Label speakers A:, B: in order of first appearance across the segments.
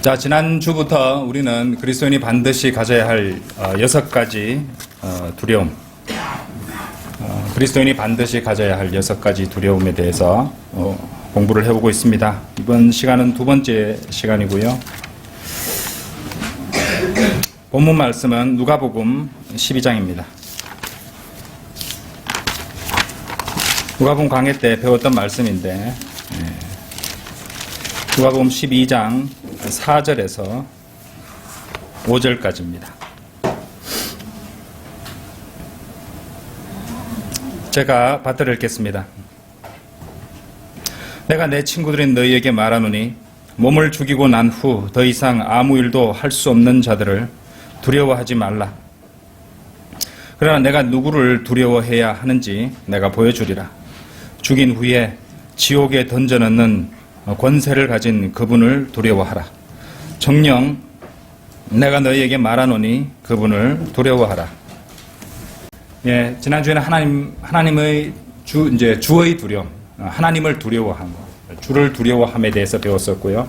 A: 자, 지난주부터 우리는 그리스도인이 반드시 가져야 할 어, 여섯 가지 어, 두려움, 어, 그리스도인이 반드시 가져야 할 여섯 가지 두려움에 대해서 어, 공부를 해보고 있습니다. 이번 시간은 두 번째 시간이고요. 본문 말씀은 누가복음 12장입니다. 누가복음 강해 때 배웠던 말씀인데 예. 누가복음 12장 4절에서 5절까지입니다. 제가 받들어 읽겠습니다. 내가 내 친구들인 너희에게 말하노니 몸을 죽이고 난 후 더 이상 아무 일도 할 수 없는 자들을 두려워하지 말라. 그러나 내가 누구를 두려워해야 하는지 내가 보여주리라. 죽인 후에 지옥에 던져넣는 권세를 가진 그분을 두려워하라. 정령 내가 너희에게 말하노니 그분을 두려워하라. 예, 지난주에는 하나님, 하나님의 주, 이제 주의 두려움, 하나님을 두려워함, 주를 두려워함에 대해서 배웠었고요.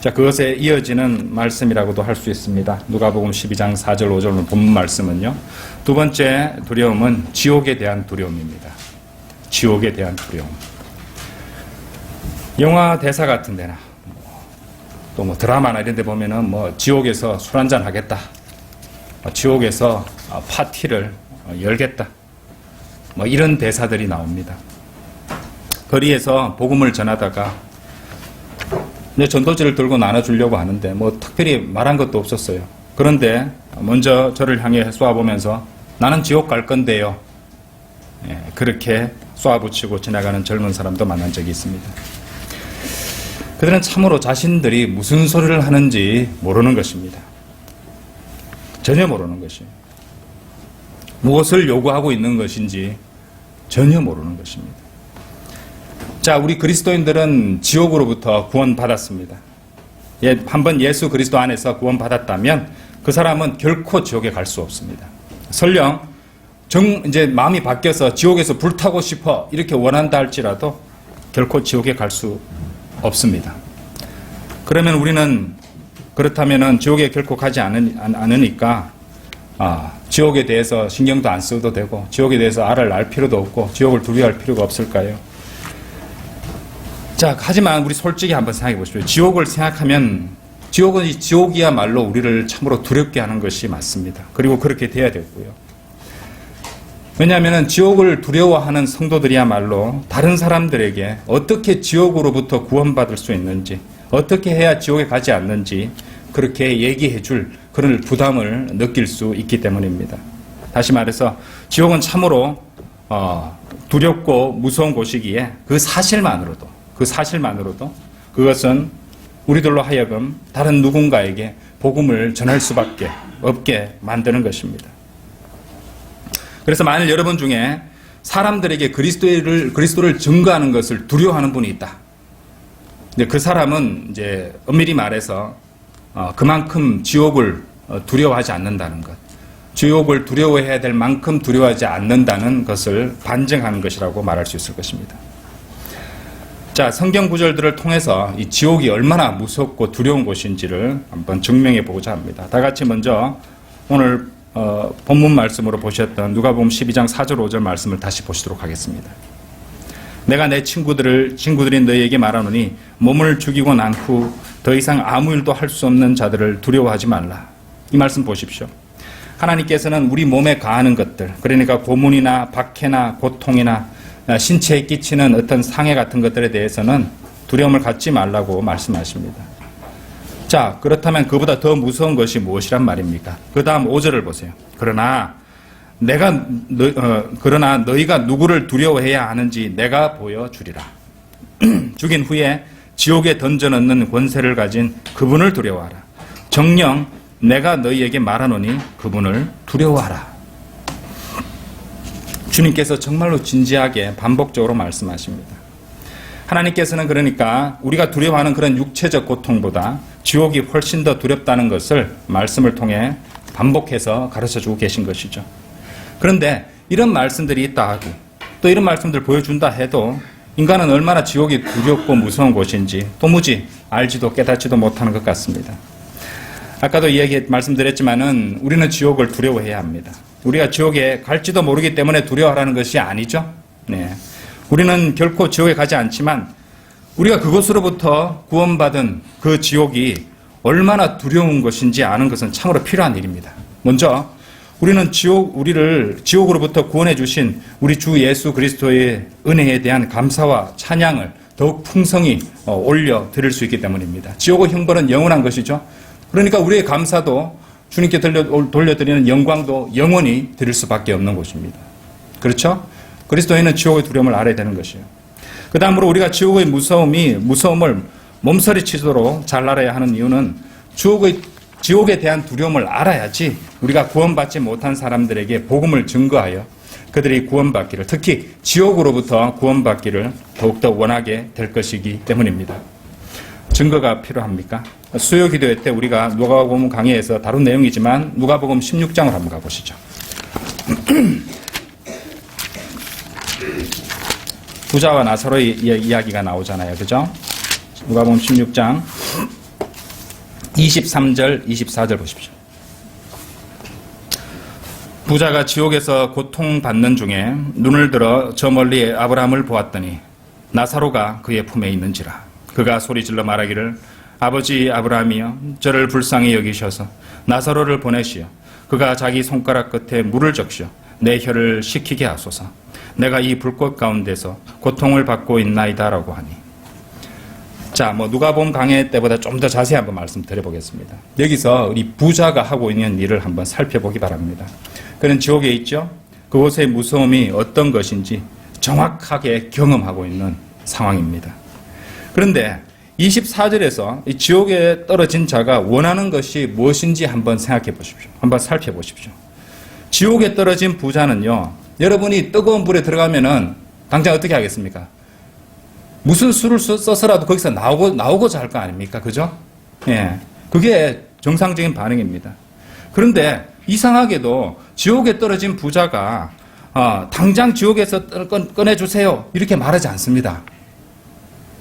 A: 자, 그것에 이어지는 말씀이라고도 할 수 있습니다. 누가복음 12장 4절 5절 본문 말씀은요. 두 번째 두려움은 지옥에 대한 두려움입니다. 지옥에 대한 두려움. 영화 대사 같은 데나 또 뭐 드라마나 이런 데 보면은 뭐 지옥에서 술 한잔 하겠다. 어, 지옥에서 어, 파티를 어, 열겠다. 뭐 이런 대사들이 나옵니다. 거리에서 복음을 전하다가 내 전도지를 들고 나눠주려고 하는데 뭐 특별히 말한 것도 없었어요. 그런데 먼저 저를 향해 쏘아보면서 나는 지옥 갈 건데요. 예, 그렇게 쏘아붙이고 지나가는 젊은 사람도 만난 적이 있습니다. 그들은 참으로 자신들이 무슨 소리를 하는지 모르는 것입니다. 전혀 모르는 것이에요. 무엇을 요구하고 있는 것인지 전혀 모르는 것입니다. 자, 우리 그리스도인들은 지옥으로부터 구원받았습니다. 예, 한번 예수 그리스도 안에서 구원받았다면 그 사람은 결코 지옥에 갈 수 없습니다. 설령 정, 이제 마음이 바뀌어서 지옥에서 불타고 싶어 이렇게 원한다 할지라도 결코 지옥에 갈 수 없습니다. 그러면 우리는 그렇다면은 지옥에 결코 가지 않으, 않으니까 아, 지옥에 대해서 신경도 안 써도 되고 지옥에 대해서 알을 알 필요도 없고 지옥을 두려워할 필요가 없을까요? 자, 하지만 우리 솔직히 한번 생각해 보십시오. 지옥을 생각하면 지옥은 이 지옥이야말로 우리를 참으로 두렵게 하는 것이 맞습니다. 그리고 그렇게 돼야 되고요. 왜냐하면 지옥을 두려워하는 성도들이야말로 다른 사람들에게 어떻게 지옥으로부터 구원받을 수 있는지, 어떻게 해야 지옥에 가지 않는지 그렇게 얘기해 줄 그런 부담을 느낄 수 있기 때문입니다. 다시 말해서 지옥은 참으로 어, 두렵고 무서운 곳이기에 그 사실만으로도 그 사실만으로도 그것은 우리들로 하여금 다른 누군가에게 복음을 전할 수밖에 없게 만드는 것입니다. 그래서 만일 여러분 중에 사람들에게 그리스도를 그리스도를 증거하는 것을 두려워하는 분이 있다. 근데 그 사람은 이제 엄밀히 말해서 어, 그만큼 지옥을 어, 두려워하지 않는다는 것. 지옥을 두려워해야 될 만큼 두려워하지 않는다는 것을 반증하는 것이라고 말할 수 있을 것입니다. 자, 성경 구절들을 통해서 이 지옥이 얼마나 무섭고 두려운 곳인지를 한번 증명해 보고자 합니다. 다 같이 먼저 오늘 어, 본문 말씀으로 보셨던 누가복음 12장 4절 5절 말씀을 다시 보시도록 하겠습니다. 내가 내 친구들을 친구들인 너희에게 말하노니 몸을 죽이고 난 후 더 이상 아무 일도 할 수 없는 자들을 두려워하지 말라. 이 말씀 보십시오. 하나님께서는 우리 몸에 가하는 것들, 그러니까 고문이나 박해나 고통이나 신체에 끼치는 어떤 상해 같은 것들에 대해서는 두려움을 갖지 말라고 말씀하십니다. 자, 그렇다면 그보다 더 무서운 것이 무엇이란 말입니까? 그 다음 5절을 보세요. 그러나 내가 너, 어, 그러나 너희가 누구를 두려워해야 하는지 내가 보여주리라. 죽인 후에 지옥에 던져넣는 권세를 가진 그분을 두려워하라. 정령 내가 너희에게 말하노니 그분을 두려워하라. 주님께서 정말로 진지하게 반복적으로 말씀하십니다. 하나님께서는 그러니까 우리가 두려워하는 그런 육체적 고통보다 지옥이 훨씬 더 두렵다는 것을 말씀을 통해 반복해서 가르쳐 주고 계신 것이죠. 그런데 이런 말씀들이 있다 하고 또 이런 말씀들 보여준다 해도 인간은 얼마나 지옥이 두렵고 무서운 곳인지 도무지 알지도 깨닫지도 못하는 것 같습니다. 아까도 이야기 말씀드렸지만은 우리는 지옥을 두려워해야 합니다. 우리가 지옥에 갈지도 모르기 때문에 두려워하라는 것이 아니죠. 네. 우리는 결코 지옥에 가지 않지만 우리가 그것으로부터 구원받은 그 지옥이 얼마나 두려운 것인지 아는 것은 참으로 필요한 일입니다. 먼저 우리는 지옥 우리를 지옥으로부터 구원해 주신 우리 주 예수 그리스도의 은혜에 대한 감사와 찬양을 더욱 풍성히 어, 올려 드릴 수 있기 때문입니다. 지옥의 형벌은 영원한 것이죠. 그러니까 우리의 감사도 주님께 돌려, 돌려 드리는 영광도 영원히 드릴 수밖에 없는 것입니다. 그렇죠? 그리스도인은 지옥의 두려움을 알아야 되는 것이에요. 그 다음으로 우리가 지옥의 무서움이, 무서움을 몸서리 치도록 잘 알아야 하는 이유는 지옥의, 지옥에 대한 두려움을 알아야지 우리가 구원받지 못한 사람들에게 복음을 증거하여 그들이 구원받기를, 특히 지옥으로부터 구원받기를 더욱더 원하게 될 것이기 때문입니다. 증거가 필요합니까? 수요 기도회 때 우리가 누가복음 강의에서 다룬 내용이지만 누가복음 16장을 한번 가보시죠. 부자와 나사로의 이야기가 나오잖아요. 그죠? 누가복음 16장 23절, 24절 보십시오. 부자가 지옥에서 고통받는 중에 눈을 들어 저 멀리 아브라함을 보았더니 나사로가 그의 품에 있는지라. 그가 소리질러 말하기를 아버지 아브라함이여 저를 불쌍히 여기셔서 나사로를 보내시어 그가 자기 손가락 끝에 물을 적셔 내 혀를 식히게 하소서 내가 이 불꽃 가운데서 고통을 받고 있나이다라고 하니 자, 뭐 누가 본 강의 때보다 좀 더 자세히 한번 말씀드려 보겠습니다. 여기서 우리 부자가 하고 있는 일을 한번 살펴보기 바랍니다. 그는 지옥에 있죠. 그곳의 무서움이 어떤 것인지 정확하게 경험하고 있는 상황입니다. 그런데 24절에서 이 지옥에 떨어진 자가 원하는 것이 무엇인지 한번 생각해 보십시오. 한번 살펴보십시오. 지옥에 떨어진 부자는요, 여러분이 뜨거운 불에 들어가면은 당장 어떻게 하겠습니까? 무슨 수를 써서라도 거기서 나오고, 나오고자 할 거 아닙니까? 그죠? 예. 그게 정상적인 반응입니다. 그런데 이상하게도 지옥에 떨어진 부자가 어, 당장 지옥에서 꺼내주세요. 이렇게 말하지 않습니다.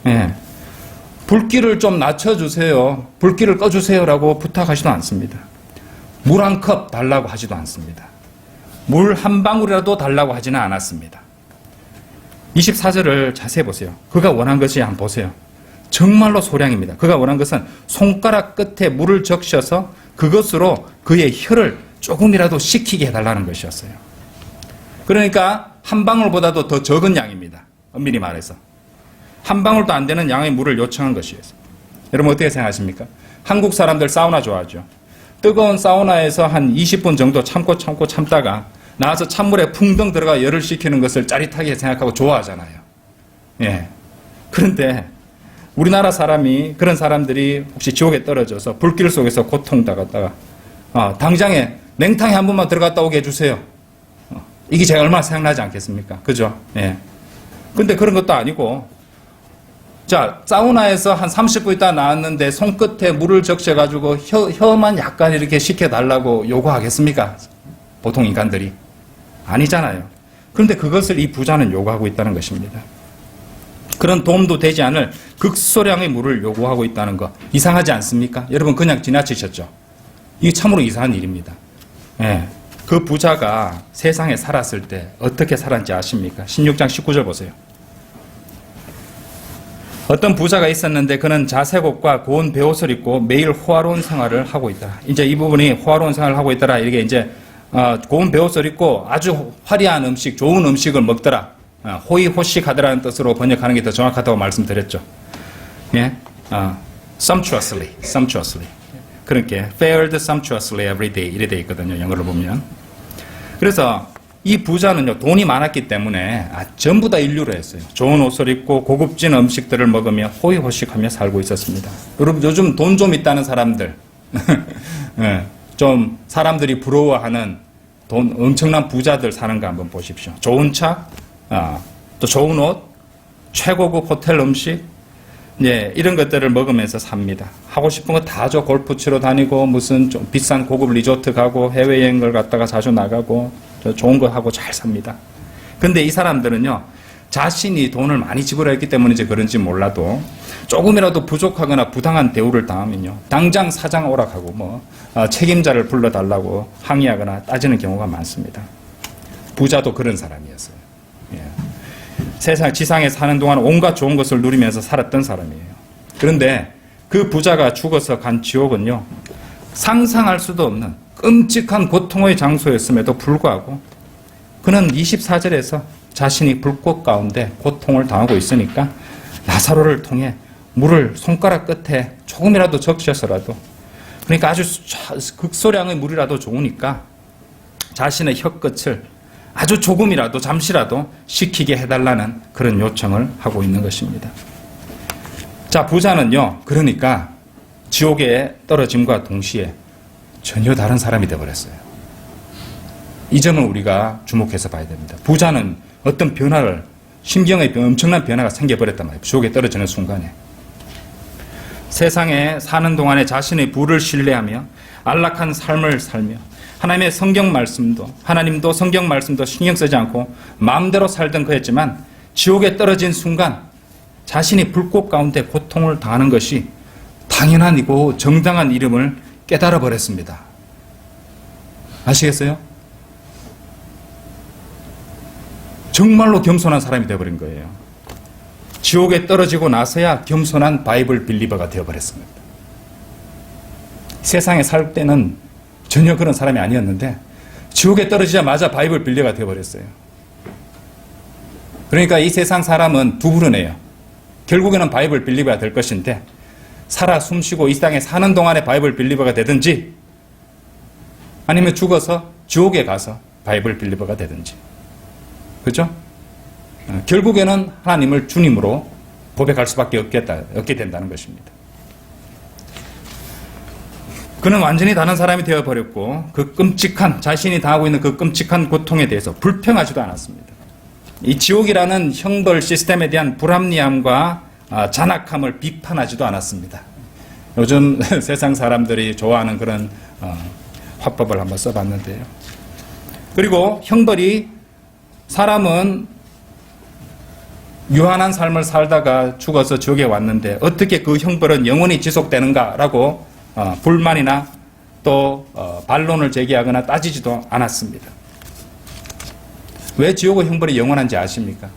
A: 예. 불길을 좀 낮춰주세요. 불길을 꺼주세요라고 부탁하지도 않습니다. 물 한 컵 달라고 하지도 않습니다. 물 한 방울이라도 달라고 하지는 않았습니다. 24절을 자세히 보세요. 그가 원한 것이 한번 보세요. 정말로 소량입니다. 그가 원한 것은 손가락 끝에 물을 적셔서 그것으로 그의 혀를 조금이라도 식히게 해달라는 것이었어요. 그러니까 한 방울보다도 더 적은 양입니다. 엄밀히 말해서. 한 방울도 안 되는 양의 물을 요청한 것이었어요. 여러분 어떻게 생각하십니까? 한국 사람들 사우나 좋아하죠. 뜨거운 사우나에서 한 20분 정도 참고 참고 참다가 나와서 찬물에 풍덩 들어가 열을 식히는 것을 짜릿하게 생각하고 좋아하잖아요. 예. 그런데 우리나라 사람이 그런 사람들이 혹시 지옥에 떨어져서 불길 속에서 고통 당하다가 어, 당장에 냉탕에 한 번만 들어갔다 오게 해주세요. 어, 이게 제가 얼마나 생각나지 않겠습니까? 그죠? 예. 근데 그런 것도 아니고 자, 사우나에서 한 30분 있다 나왔는데 손끝에 물을 적셔가지고 혀, 혀만 약간 이렇게 식혀달라고 요구하겠습니까? 보통 인간들이. 아니잖아요. 그런데 그것을 이 부자는 요구하고 있다는 것입니다. 그런 도움도 되지 않을 극소량의 물을 요구하고 있다는 거 이상하지 않습니까? 여러분 그냥 지나치셨죠? 이게 참으로 이상한 일입니다. 예. 그 부자가 세상에 살았을 때 어떻게 살았는지 아십니까? 16장 19절 보세요. 어떤 부자가 있었는데 그는 자색옷과 고운 베옷을 입고 매일 호화로운 생활을 하고 있더라. 이제 이 부분이 호화로운 생활을 하고 있더라. 이게 이제 어, 고운 베옷을 입고 아주 화려한 음식, 좋은 음식을 먹더라. 어, 호의호식하더라는 뜻으로 번역하는 게 더 정확하다고 말씀드렸죠. 예, 어, sumptuously, sumptuously. 그렇게 fared sumptuously every day 이래 돼 있거든요. 영어로 보면. 그래서 이 부자는요 돈이 많았기 때문에 아, 전부 다 인류로 했어요. 좋은 옷을 입고 고급진 음식들을 먹으며 호의호식하며 살고 있었습니다. 여러분 요즘 돈 좀 있다는 사람들, 네, 좀 사람들이 부러워하는 돈 엄청난 부자들 사는 거 한번 보십시오. 좋은 차, 아, 또 좋은 옷, 최고급 호텔 음식, 예, 이런 것들을 먹으면서 삽니다. 하고 싶은 거 다 줘. 골프 치러 다니고, 무슨 좀 비싼 고급 리조트 가고, 해외여행을 갔다가 자주 나가고, 좋은 거 하고 잘 삽니다. 근데 이 사람들은요, 자신이 돈을 많이 지불했기 때문인지 그런지 몰라도, 조금이라도 부족하거나 부당한 대우를 당하면요. 당장 사장 오락하고 뭐 어, 책임자를 불러달라고 항의하거나 따지는 경우가 많습니다. 부자도 그런 사람이었어요. 예. 세상 지상에 사는 동안 온갖 좋은 것을 누리면서 살았던 사람이에요. 그런데 그 부자가 죽어서 간 지옥은요. 상상할 수도 없는 끔찍한 고통의 장소였음에도 불구하고 그는 24절에서 자신이 불꽃 가운데 고통을 당하고 있으니까 나사로를 통해 물을 손가락 끝에 조금이라도 적셔서라도 그러니까 아주 극소량의 물이라도 좋으니까 자신의 혀끝을 아주 조금이라도 잠시라도 식히게 해달라는 그런 요청을 하고 있는 것입니다. 자, 부자는요, 그러니까 지옥에 떨어짐과 동시에 전혀 다른 사람이 되어버렸어요. 이 점은 우리가 주목해서 봐야 됩니다. 부자는 어떤 변화를, 심경의 엄청난 변화가 생겨버렸단 말이에요. 지옥에 떨어지는 순간에. 세상에 사는 동안에 자신의 부를 신뢰하며 안락한 삶을 살며 하나님의 성경 말씀도 하나님도 성경 말씀도 신경 쓰지 않고 마음대로 살던 그였지만 지옥에 떨어진 순간 자신이 불꽃 가운데 고통을 당하는 것이 당연한 이고 정당한 이름을 깨달아 버렸습니다. 아시겠어요? 정말로 겸손한 사람이 되어버린 거예요. 지옥에 떨어지고 나서야 겸손한 바이블 빌리버가 되어버렸습니다. 세상에 살 때는 전혀 그런 사람이 아니었는데 지옥에 떨어지자마자 바이블 빌리버가 되어버렸어요. 그러니까 이 세상 사람은 두 부류네요. 결국에는 바이블 빌리버가 될 것인데 살아 숨쉬고 이 땅에 사는 동안에 바이블 빌리버가 되든지 아니면 죽어서 지옥에 가서 바이블 빌리버가 되든지 그죠? 어, 결국에는 하나님을 주님으로 고백할 수밖에 없겠다, 없게 된다는 것입니다. 그는 완전히 다른 사람이 되어버렸고 그 끔찍한 자신이 당하고 있는 그 끔찍한 고통에 대해서 불평하지도 않았습니다. 이 지옥이라는 형벌 시스템에 대한 불합리함과 아, 잔악함을 비판하지도 않았습니다. 요즘 세상 사람들이 좋아하는 그런 어, 화법을 한번 써봤는데요. 그리고 형벌이 사람은 유한한 삶을 살다가 죽어서 지옥에 왔는데 어떻게 그 형벌은 영원히 지속되는가라고 어, 불만이나 또 어, 반론을 제기하거나 따지지도 않았습니다. 왜 지옥의 형벌이 영원한지 아십니까?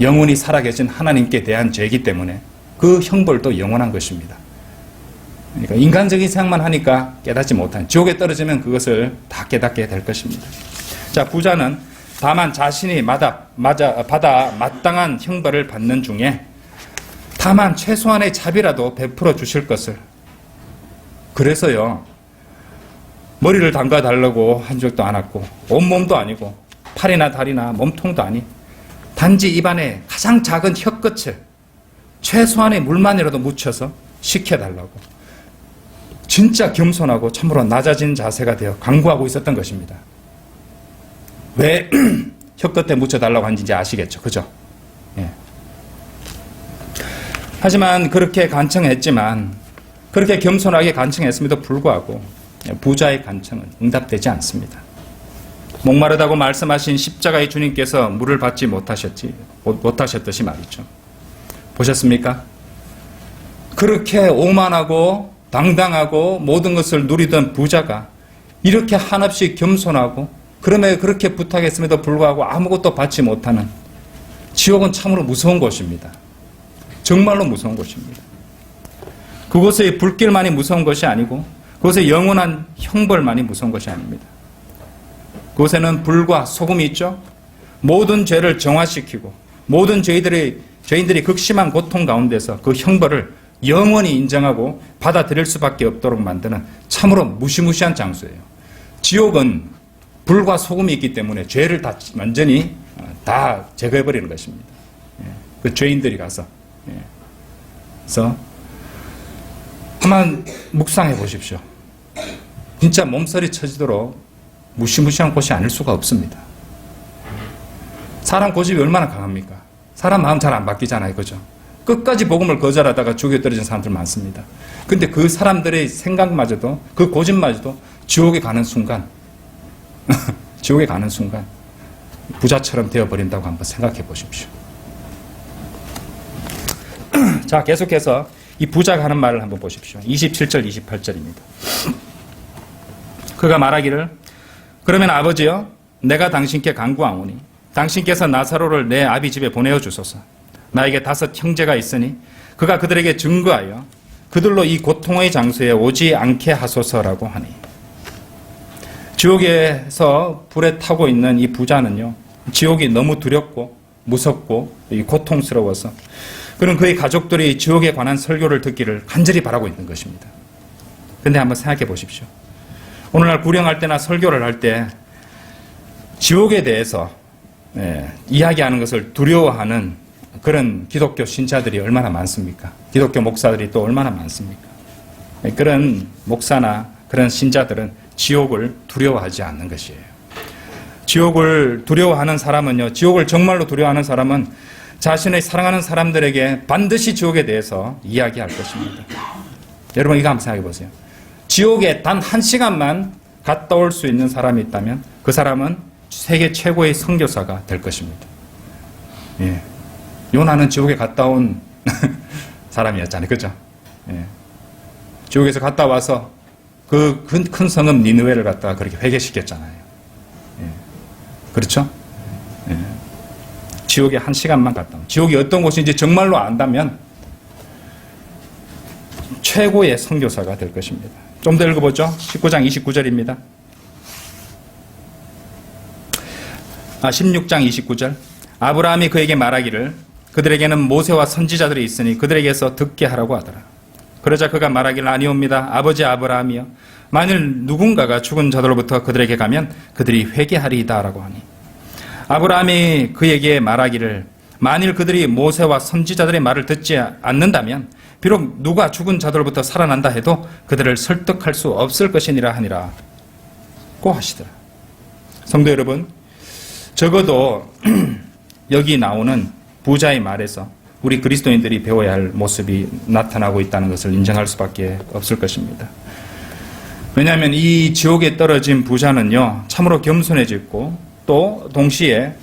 A: 영원히 살아계신 하나님께 대한 죄이기 때문에 그 형벌도 영원한 것입니다. 그러니까 인간적인 생각만 하니까 깨닫지 못한 지옥에 떨어지면 그것을 다 깨닫게 될 것입니다. 자 부자는 다만 자신이 마다, 맞아, 받아 마땅한 형벌을 받는 중에 다만 최소한의 자비라도 베풀어 주실 것을 그래서요 머리를 담가 달라고 한 적도 않았고 온몸도 아니고 팔이나 다리나 몸통도 아니 단지 입안에 가장 작은 혀끝을 최소한의 물만이라도 묻혀서 식혀달라고 진짜 겸손하고 참으로 낮아진 자세가 되어 강구하고 있었던 것입니다. 왜 혀끝에 묻혀달라고 한지 아시겠죠? 그죠? 예. 하지만 그렇게 간청했지만 그렇게 겸손하게 간청했음에도 불구하고 부자의 간청은 응답되지 않습니다. 목마르다고 말씀하신 십자가의 주님께서 물을 받지 못하셨지 못하셨듯이 말이죠. 보셨습니까? 그렇게 오만하고 당당하고 모든 것을 누리던 부자가 이렇게 한없이 겸손하고 그럼에 그렇게 부탁했음에도 불구하고 아무것도 받지 못하는 지옥은 참으로 무서운 곳입니다. 정말로 무서운 곳입니다. 그곳의 불길만이 무서운 것이 아니고 그곳의 영원한 형벌만이 무서운 것이 아닙니다. 그곳에는 불과 소금이 있죠. 모든 죄를 정화시키고 모든 죄들이 죄인들이 극심한 고통 가운데서 그 형벌을 영원히 인정하고 받아들일 수밖에 없도록 만드는 참으로 무시무시한 장소예요. 지옥은 불과 소금이 있기 때문에 죄를 다 완전히 어, 다 제거해 버리는 것입니다. 예. 그 죄인들이 가서. 예. 그래서 한번 묵상해 보십시오. 진짜 몸서리 쳐지도록 무시무시한 곳이 아닐 수가 없습니다. 사람 고집이 얼마나 강합니까? 사람 마음 잘 안 바뀌잖아요. 그죠? 끝까지 복음을 거절하다가 죽여 떨어진 사람들 많습니다. 근데 그 사람들의 생각마저도, 그 고집마저도 지옥에 가는 순간, 지옥에 가는 순간, 부자처럼 되어버린다고 한번 생각해 보십시오. 자, 계속해서 이 부자가 하는 말을 한번 보십시오. 27절, 28절입니다. 그가 말하기를 그러면 아버지여 내가 당신께 간구하오니 당신께서 나사로를 내 아비 집에 보내어 주소서. 나에게 다섯 형제가 있으니 그가 그들에게 증거하여 그들로 이 고통의 장소에 오지 않게 하소서라고 하니 지옥에서 불에 타고 있는 이 부자는요 지옥이 너무 두렵고 무섭고 이 고통스러워서 그런 그의 가족들이 지옥에 관한 설교를 듣기를 간절히 바라고 있는 것입니다. 근데 한번 생각해 보십시오. 오늘날 구령할 때나 설교를 할 때 지옥에 대해서 예, 이야기하는 것을 두려워하는 그런 기독교 신자들이 얼마나 많습니까? 기독교 목사들이 또 얼마나 많습니까? 예, 그런 목사나 그런 신자들은 지옥을 두려워하지 않는 것이에요. 지옥을 두려워하는 사람은요, 지옥을 정말로 두려워하는 사람은 자신의 사랑하는 사람들에게 반드시 지옥에 대해서 이야기할 것입니다. 여러분, 이거 한번 생각해 보세요. 지옥에 단 한 시간만 갔다 올 수 있는 사람이 있다면 그 사람은 세계 최고의 선교사가 될 것입니다. 예. 요나는 지옥에 갔다 온 사람이었잖아요. 그죠? 예. 지옥에서 갔다 와서 그 큰 성읍 니느웨를 갖다가 그렇게 회개시켰잖아요. 예. 그렇죠? 예. 지옥에 한 시간만 갔다 온. 지옥이 어떤 곳인지 정말로 안다면 최고의 선교사가 될 것입니다. 좀 더 읽어보죠. 19장 29절입니다. 아, 16장 29절. 아브라함이 그에게 말하기를 그들에게는 모세와 선지자들이 있으니 그들에게서 듣게 하라고 하더라. 그러자 그가 말하기를 아니옵니다. 아버지 아브라함이여. 만일 누군가가 죽은 자들로부터 그들에게 가면 그들이 회개하리이다라고 하니. 아브라함이 그에게 말하기를 만일 그들이 모세와 선지자들의 말을 듣지 않는다면 비록 누가 죽은 자들로부터 살아난다 해도 그들을 설득할 수 없을 것이니라 하니라. 고 하시더라. 성도 여러분, 적어도 여기 나오는 부자의 말에서 우리 그리스도인들이 배워야 할 모습이 나타나고 있다는 것을 인정할 수밖에 없을 것입니다. 왜냐하면 이 지옥에 떨어진 부자는요, 참으로 겸손해졌고, 또 동시에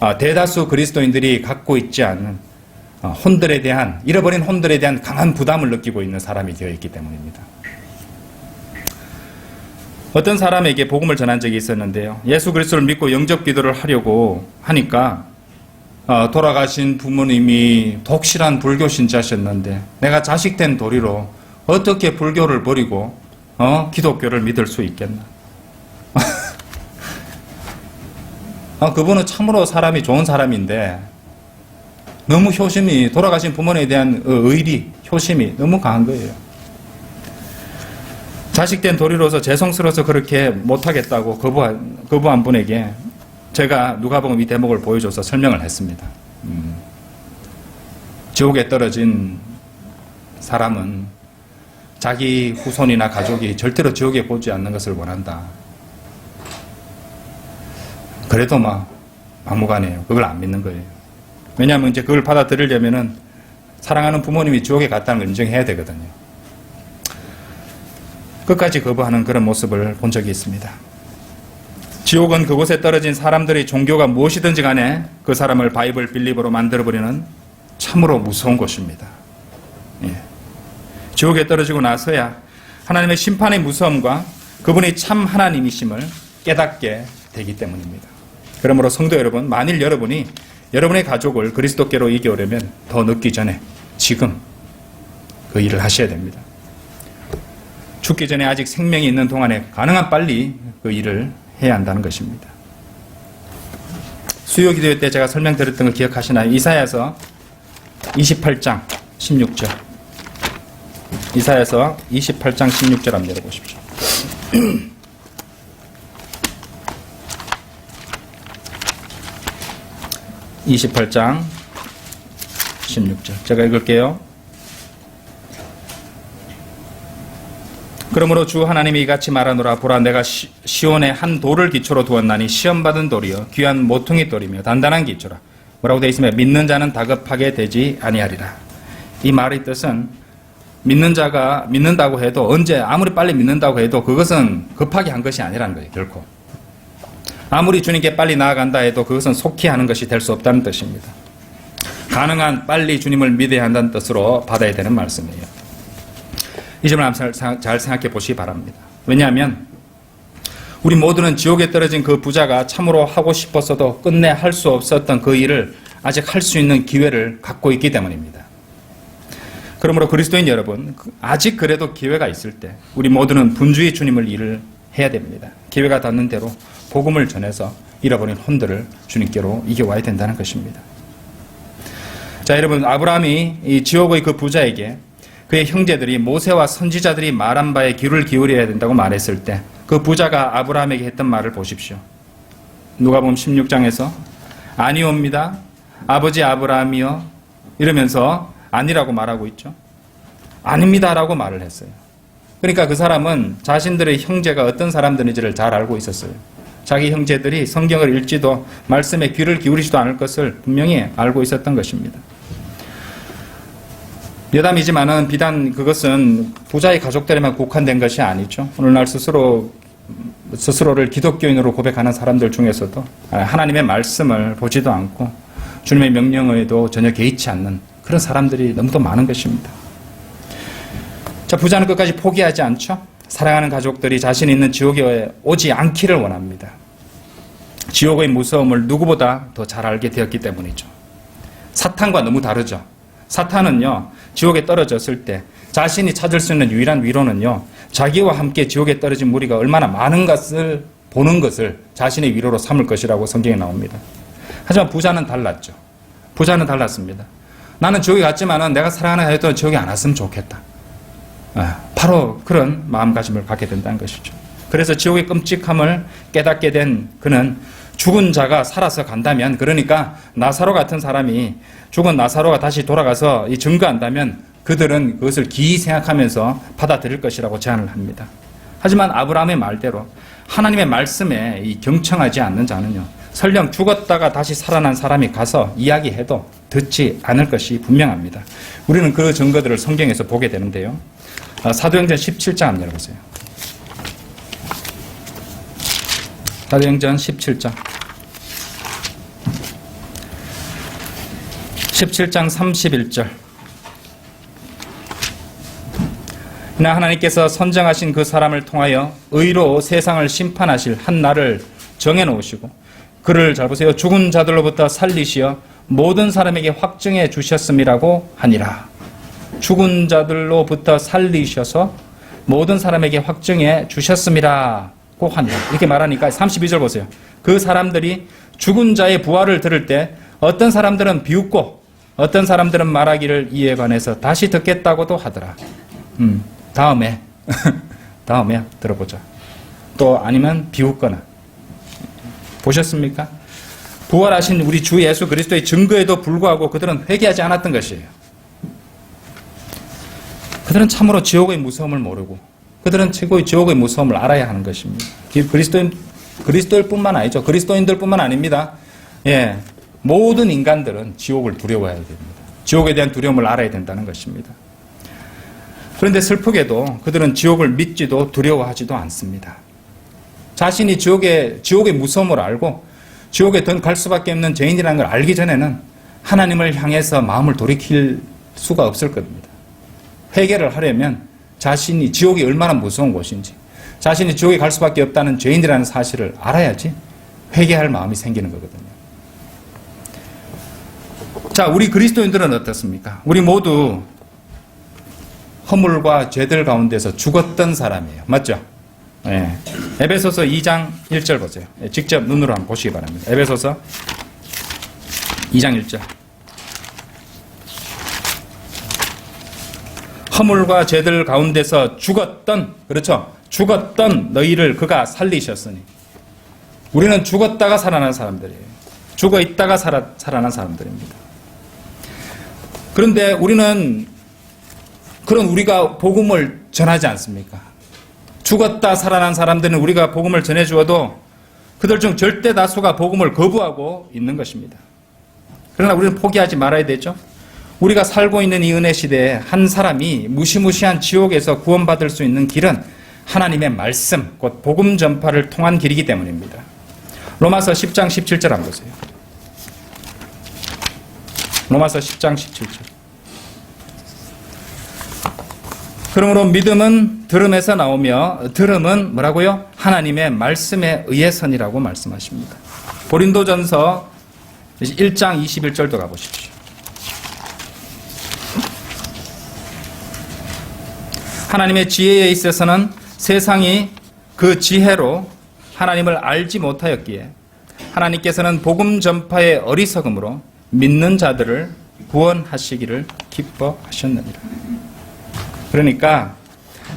A: 아, 대다수 그리스도인들이 갖고 있지 않은 아, 혼들에 대한, 잃어버린 혼들에 대한 강한 부담을 느끼고 있는 사람이 되어 있기 때문입니다. 어떤 사람에게 복음을 전한 적이 있었는데요. 예수 그리스도를 믿고 영접 기도를 하려고 하니까 어, 돌아가신 부모님이 독실한 불교 신자셨는데 내가 자식된 도리로 어떻게 불교를 버리고 어, 기독교를 믿을 수 있겠나? 어, 그분은 참으로 사람이 좋은 사람인데 너무 효심이 돌아가신 부모님에 대한 어, 의리, 효심이 너무 강한 거예요. 자식된 도리로서 죄송스러워서 그렇게 못하겠다고 거부한, 거부한 분에게 제가 누가복음 이 대목을 보여줘서 설명을 했습니다. 음, 지옥에 떨어진 사람은 자기 후손이나 가족이 절대로 지옥에 보지 않는 것을 원한다. 그래도 막 막무가내예요. 그걸 안 믿는 거예요. 왜냐하면 이제 그걸 받아들이려면은 사랑하는 부모님이 지옥에 갔다는 걸 인정해야 되거든요. 끝까지 거부하는 그런 모습을 본 적이 있습니다. 지옥은 그곳에 떨어진 사람들의 종교가 무엇이든지 간에 그 사람을 바이블 빌립으로 만들어버리는 참으로 무서운 곳입니다. 예. 지옥에 떨어지고 나서야 하나님의 심판의 무서움과 그분이 참 하나님이심을 깨닫게 되기 때문입니다. 그러므로 성도 여러분, 만일 여러분이 여러분의 가족을 그리스도께로 이겨오려면 더 늦기 전에 지금 그 일을 하셔야 됩니다. 죽기 전에 아직 생명이 있는 동안에 가능한 빨리 그 일을 해야 한다는 것입니다. 수요 기도 때 제가 설명드렸던 거 기억하시나요? 이사야서 28장 16절. 이사야서 28장 16절 한번 열어보십시오. (28장 16절) 제가 읽을게요. 그러므로 주 하나님이 이같이 말하노라. 보라 내가 시, 시온에 한 돌을 기초로 두었나니 시험 받은 돌이요 귀한 모퉁이 돌이며 단단한 기초라. 뭐라고 되어 있으면 믿는 자는 다급하게 되지 아니하리라. 이 말의 뜻은 믿는 자가 믿는다고 해도 언제 아무리 빨리 믿는다고 해도 그것은 급하게 한 것이 아니라는 거예요 결코 아무리 주님께 빨리 나아간다 해도 그것은 속히 하는 것이 될 수 없다는 뜻입니다 가능한 빨리 주님을 믿어야 한다는 뜻으로 받아야 되는 말씀이에요. 이 점을 잘 생각해 보시기 바랍니다. 왜냐하면 우리 모두는 지옥에 떨어진 그 부자가 참으로 하고 싶었어도 끝내 할 수 없었던 그 일을 아직 할 수 있는 기회를 갖고 있기 때문입니다. 그러므로 그리스도인 여러분, 그- 아직 그래도 기회가 있을 때 우리 모두는 분주히 주님을 일을 해야 됩니다. 기회가 닿는 대로 복음을 전해서 잃어버린 혼들을 주님께로 이겨와야 된다는 것입니다. 자, 여러분, 아브라함이 이 지옥의 그 부자에게 그의 형제들이 모세와 선지자들이 말한 바에 귀를 기울여야 된다고 말했을 때 그 부자가 아브라함에게 했던 말을 보십시오. 누가 보면 16장에서 아니옵니다. 아버지 아브라함이요. 이러면서 아니라고 말하고 있죠. 아닙니다라고 말을 했어요. 그러니까 그 사람은 자신들의 형제가 어떤 사람들인지를 잘 알고 있었어요. 자기 형제들이 성경을 읽지도 말씀에 귀를 기울이지도 않을 것을 분명히 알고 있었던 것입니다. 여담이지만은 비단 그것은 부자의 가족들에만 국한된 것이 아니죠. 오늘날 스스로 스스로를 기독교인으로 고백하는 사람들 중에서도 하나님의 말씀을 보지도 않고 주님의 명령에도 전혀 개의치 않는 그런 사람들이 너무도 많은 것입니다. 자, 부자는 끝까지 포기하지 않죠. 사랑하는 가족들이 자신 있는 지옥에 오지 않기를 원합니다. 지옥의 무서움을 누구보다 더 잘 알게 되었기 때문이죠. 사탄과 너무 다르죠. 사탄은요, 지옥에 떨어졌을 때 자신이 찾을 수 있는 유일한 위로는요, 자기와 함께 지옥에 떨어진 무리가 얼마나 많은 것을 보는 것을 자신의 위로로 삼을 것이라고 성경에 나옵니다. 하지만 부자는 달랐죠. 부자는 달랐습니다. 나는 지옥에 갔지만은 내가 사랑하는 아이도 지옥에 안 왔으면 좋겠다. 아, 바로 그런 마음가짐을 갖게 된다는 것이죠. 그래서 지옥의 끔찍함을 깨닫게 된 그는 죽은 자가 살아서 간다면 그러니까 나사로 같은 사람이 죽은 나사로가 다시 돌아가서 이 증거한다면 그들은 그것을 기이 생각하면서 받아들일 것이라고 제안을 합니다. 하지만 아브라함의 말대로 하나님의 말씀에 이 경청하지 않는 자는요. 설령 죽었다가 다시 살아난 사람이 가서 이야기해도 듣지 않을 것이 분명합니다. 우리는 그 증거들을 성경에서 보게 되는데요. 아, 사도행전 17장 한번 열어보세요. 사도행전 17장. 17장 31절. 나 하나님께서 선정하신 그 사람을 통하여 의로 세상을 심판하실 한 날을 정해 놓으시고 그를 잘 보세요. 죽은 자들로부터 살리시어 모든 사람에게 확증해 주셨음이라고 하니라. 죽은 자들로부터 살리셔서 모든 사람에게 확증해 주셨음이라고 하니라. 이렇게 말하니까 32절 보세요. 그 사람들이 죽은 자의 부활을 들을 때 어떤 사람들은 비웃고 어떤 사람들은 말하기를 이에 관해서 다시 듣겠다고도 하더라. 음, 다음에 다음에 들어보자. 또 아니면 비웃거나 보셨습니까? 부활하신 우리 주 예수 그리스도의 증거에도 불구하고 그들은 회개하지 않았던 것이에요. 그들은 참으로 지옥의 무서움을 모르고 그들은 최고의 지옥의 무서움을 알아야 하는 것입니다. 그리스도인 그리스도일 뿐만 아니죠. 그리스도인들 뿐만 아닙니다. 예. 모든 인간들은 지옥을 두려워해야 됩니다. 지옥에 대한 두려움을 알아야 된다는 것입니다. 그런데 슬프게도 그들은 지옥을 믿지도 두려워하지도 않습니다. 자신이 지옥의, 지옥의 무서움을 알고 지옥에 더갈 수밖에 없는 죄인이라는 걸 알기 전에는 하나님을 향해서 마음을 돌이킬 수가 없을 겁니다. 회개를 하려면 자신이 지옥이 얼마나 무서운 곳인지, 자신이 지옥에 갈 수밖에 없다는 죄인이라는 사실을 알아야지 회개할 마음이 생기는 거거든요. 자, 우리 그리스도인들은 어떻습니까? 우리 모두 허물과 죄들 가운데서 죽었던 사람이에요. 맞죠? 예. 에베소서 2장 1절 보세요. 예, 직접 눈으로 한번 보시기 바랍니다. 에베소서 2장 1절. 허물과 죄들 가운데서 죽었던, 그렇죠? 죽었던 너희를 그가 살리셨으니. 우리는 죽었다가 살아난 사람들이에요. 죽어 있다가 살아, 살아난 사람들입니다. 그런데 우리는 그런 우리가 복음을 전하지 않습니까? 죽었다 살아난 사람들은 우리가 복음을 전해 주어도 그들 중 절대 다수가 복음을 거부하고 있는 것입니다. 그러나 우리는 포기하지 말아야 되죠. 우리가 살고 있는 이 은혜 시대에 한 사람이 무시무시한 지옥에서 구원받을 수 있는 길은 하나님의 말씀, 곧 복음 전파를 통한 길이기 때문입니다. 로마서 10장 17절 한번 보세요. 로마서 10장 17절. 그러므로 믿음은 들음에서 나오며 들음은 뭐라고요? 하나님의 말씀에 의해선이라고 말씀하십니다. 고린도전서 1장 21절도 가보십시오. 하나님의 지혜에 있어서는 세상이 그 지혜로 하나님을 알지 못하였기에 하나님께서는 복음 전파의 어리석음으로 믿는 자들을 구원하시기를 기뻐하셨느니라. 그러니까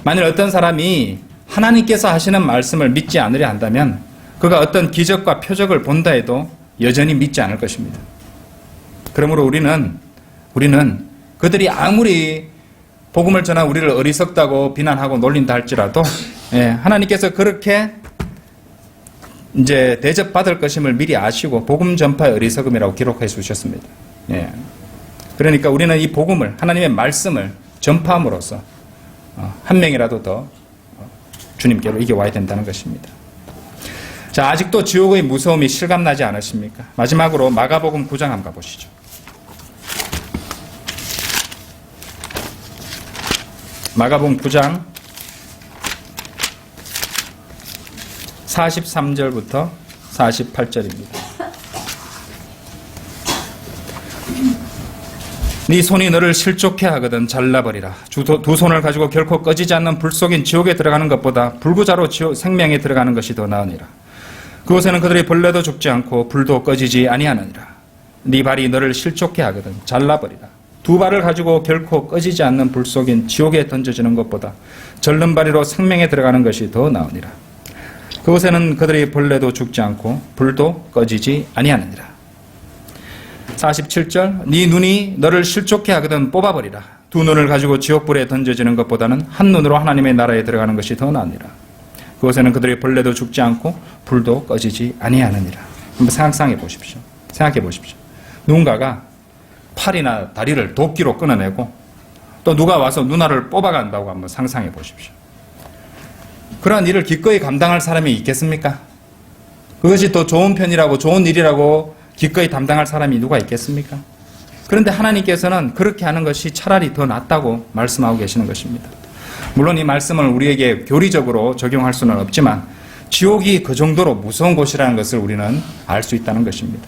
A: 만일 어떤 사람이 하나님께서 하시는 말씀을 믿지 않으려 한다면 그가 어떤 기적과 표적을 본다 해도 여전히 믿지 않을 것입니다. 그러므로 우리는 우리는 그들이 아무리 복음을 전한 우리를 어리석다고 비난하고 놀린다 할지라도 예, 하나님께서 그렇게 이제 대접받을 것임을 미리 아시고 복음 전파의 어리석음이라고 기록해 주셨습니다. 예. 그러니까 우리는 이 복음을 하나님의 말씀을 전파함으로써 어, 한 명이라도 더 어, 주님께로 이겨와야 된다는 것입니다. 자, 아직도 지옥의 무서움이 실감나지 않으십니까? 마지막으로 마가복음 9장 한번 가보시죠. 마가복음 9장 43절부터 48절입니다. 네 손이 너를 실족해 하거든 잘라버리라. 주- 두 손을 가지고 결코 꺼지지 않는 불 속인 지옥에 들어가는 것보다 불구자로 지옥 생명에 들어가는 것이 더 나으니라. 그곳에는 그들의 벌레도 죽지 않고 불도 꺼지지 아니하느니라. 네 발이 너를 실족해 하거든 잘라버리라. 두 발을 가지고 결코 꺼지지 않는 불 속인 지옥에 던져지는 것보다 절른 발이로 생명에 들어가는 것이 더 나으니라. 그곳에는 그들의 벌레도 죽지 않고 불도 꺼지지 아니하느니라. 47절 네 눈이 너를 실족해 하거든 뽑아버리라. 두 눈을 가지고 지옥불에 던져지는 것보다는 한 눈으로 하나님의 나라에 들어가는 것이 더 나으니라. 그곳에는 그들의 벌레도 죽지 않고 불도 꺼지지 아니하느니라. 한번 상상해 보십시오. 생각해 보십시오. 누군가가 팔이나 다리를 도끼로 끊어내고 또 누가 와서 누나를 뽑아간다고 한번 상상해 보십시오. 그러한 일을 기꺼이 감당할 사람이 있겠습니까? 그것이 더 좋은 편이라고 좋은 일이라고 기꺼이 담당할 사람이 누가 있겠습니까? 그런데 하나님께서는 그렇게 하는 것이 차라리 더 낫다고 말씀하고 계시는 것입니다. 물론 이 말씀을 우리에게 교리적으로 적용할 수는 없지만 지옥이 그 정도로 무서운 곳이라는 것을 우리는 알 수 있다는 것입니다.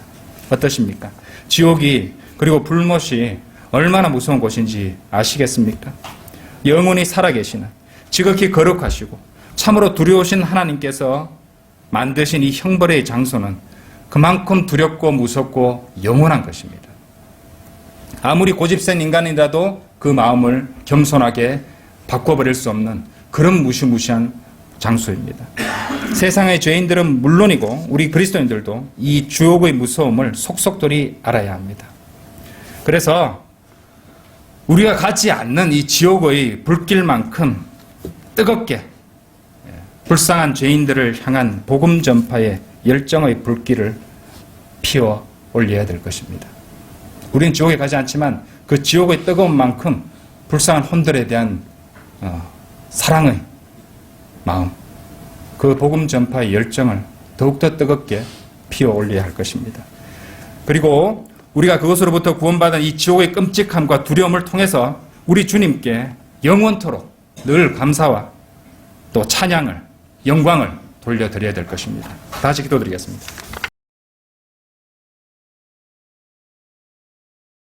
A: 어떠십니까? 지옥이 그리고 불못이 얼마나 무서운 곳인지 아시겠습니까? 영원히 살아계시는 지극히 거룩하시고 참으로 두려우신 하나님께서 만드신 이 형벌의 장소는 그만큼 두렵고 무섭고 영원한 것입니다. 아무리 고집센 인간이라도 그 마음을 겸손하게 바꿔버릴 수 없는 그런 무시무시한 장소입니다. 세상의 죄인들은 물론이고 우리 그리스도인들도 이 주옥의 무서움을 속속들이 알아야 합니다. 그래서 우리가 가지 않는 이 지옥의 불길만큼 뜨겁게 예, 불쌍한 죄인들을 향한 복음 전파의 열정의 불길을 피워 올려야 될 것입니다. 우리는 지옥에 가지 않지만 그 지옥의 뜨거운 만큼 불쌍한 혼들에 대한 어, 사랑의 마음, 그 복음 전파의 열정을 더욱더 뜨겁게 피워 올려야 할 것입니다. 그리고 우리가 그것으로부터 구원받은 이 지옥의 끔찍함과 두려움을 통해서 우리 주님께 영원토록 늘 감사와 또 찬양을, 영광을 돌려드려야 될 것입니다. 다시 기도드리겠습니다.